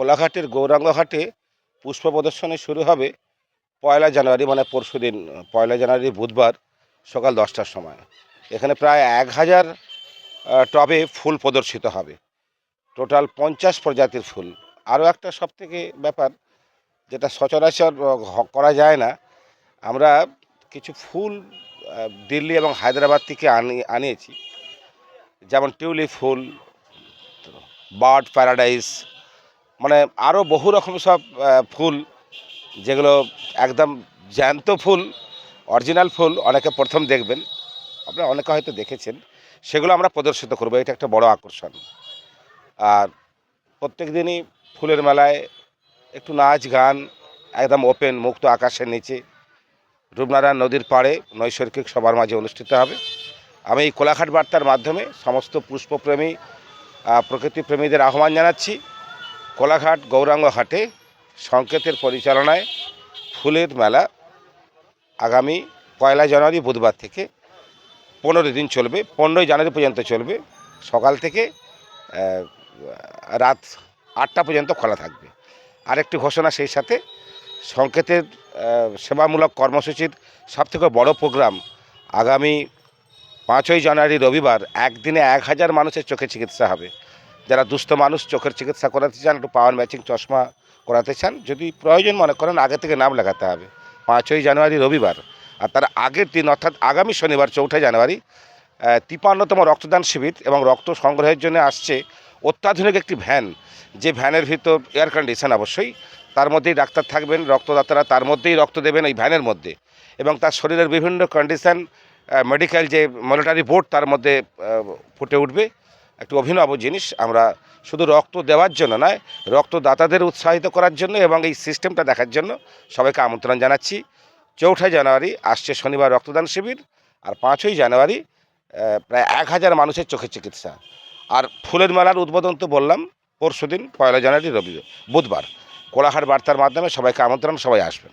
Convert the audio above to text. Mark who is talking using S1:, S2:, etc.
S1: কোলাঘাটের গৌরাঙ্গঘাটে পুষ্প প্রদর্শনী শুরু হবে পয়লা জানুয়ারি মানে পরশু দিন, পয়লা জানুয়ারি বুধবার সকাল দশটার সময়। এখানে প্রায় এক হাজার টবে ফুল প্রদর্শিত হবে। টোটাল পঞ্চাশ প্রজাতির ফুল। আরও একটা সবথেকে ব্যাপার, যেটা সচরাচর করা যায় না, আমরা কিছু ফুল দিল্লি এবং হায়দ্রাবাদ থেকে আনি, আনিয়েছি। যেমন টিউলিপ ফুল, বার্ড প্যারাডাইস মানে আরও বহু রকম সব ফুল, যেগুলো একদম জ্যান্ত ফুল, অরিজিনাল ফুল, অনেকে প্রথম দেখবেন, আপনারা অনেকে হয়তো দেখেছেন, সেগুলো আমরা প্রদর্শিত করব, এটা একটা বড় আকর্ষণ। আর প্রত্যেক দিনই ফুলের মেলায় একটু নাচ গান, একদম ওপেন, মুক্ত আকাশের নিচে, রূপনারায়ণ নদীর পাড়ে নৈসর্গিক সবার মাঝে অনুষ্ঠিত হবে। আমি এই কোলাঘাট বার্তার মাধ্যমে সমস্ত পুষ্পপ্রেমী প্রকৃতিপ্রেমীদের আহ্বান জানাচ্ছি। কোলাঘাট গৌরাঙ্গ হাটে সংকেতের পরিচালনায় ফুলের মেলা আগামী পয়লা জানুয়ারি বুধবার থেকে পনেরো দিন চলবে, পনেরোই জানুয়ারি পর্যন্ত চলবে। সকাল থেকে রাত আটটা পর্যন্ত খোলা থাকবে। আরেকটি ঘোষণা সেই সাথে, সংকেতের সেবামূলক কর্মসূচির সবথেকে বড় প্রোগ্রাম আগামী পাঁচই জানুয়ারি রবিবার, একদিনে এক হাজার মানুষের চোখে চিকিৎসা হবে। যারা দুস্থ মানুষ চোখের চিকিৎসা করাতে চান, একটু পাওয়ার ম্যাচিং চশমা করাতে চান, যদি প্রয়োজন মনে করেন আগে থেকে নাম লেখাতে হবে। পাঁচই জানুয়ারি রবিবার, আর তার আগের দিন, অর্থাৎ আগামী শনিবার, চৌঠা জানুয়ারি তিপান্নতম রক্তদান শিবির এবং রক্ত সংগ্রহের জন্য আসছে অত্যাধুনিক একটি ভ্যান। যে ভ্যানের ভিতর এয়ার কন্ডিশন অবশ্যই, তার মধ্যেই ডাক্তার থাকবেন, রক্তদাতারা তার মধ্যেই রক্ত দেবেন এই ভ্যানের মধ্যে। এবং তার শরীরের বিভিন্ন কন্ডিশন মেডিকেল যে মনিটারি বোর্ড তার মধ্যে ফুটে উঠবে। একটি অভিনব জিনিস। আমরা শুধু রক্ত দেওয়ার জন্য নয়, রক্তদাতাদের উৎসাহিত করার জন্য এবং এই সিস্টেমটা দেখার জন্য সবাইকে আমন্ত্রণ জানাচ্ছি। চৌঠা জানুয়ারি আসছে শনিবার রক্তদান শিবির আর পাঁচই জানুয়ারি প্রায় এক হাজার মানুষের চোখের চিকিৎসা। আর ফুলের মেলার উদ্বোধন তো বললাম, পরশুদিন, পয়লা জানুয়ারি রবি বুধবার। কোলাহাট বার্তার মাধ্যমে সবাইকে আমন্ত্রণ, সবাই আসবেন।